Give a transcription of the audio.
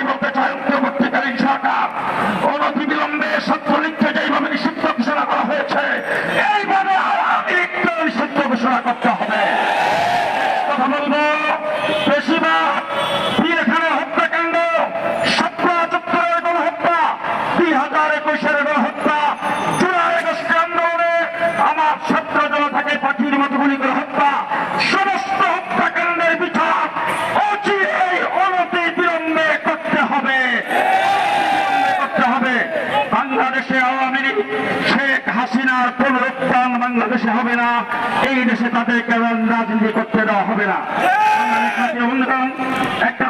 ভাষায় বলতে চাই অন্তর্বর্তীকালীন সরকার। অনতি বিলম্বে ছাত্রলীগকে যেইভাবে নিষিদ্ধ ঘোষণা করা হয়েছে করতে হাজার আমার ছাত্র জনতাকে পাখির মতো গুলি করে হত্যা, সমস্ত বাংলাদেশে আওয়ামী লীগ, শেখ হাসিনার কোন উত্থান বাংলাদেশে হবে না। এই দেশে তাদের কেবল রাজনীতি করতে দেওয়া হবে না। একটা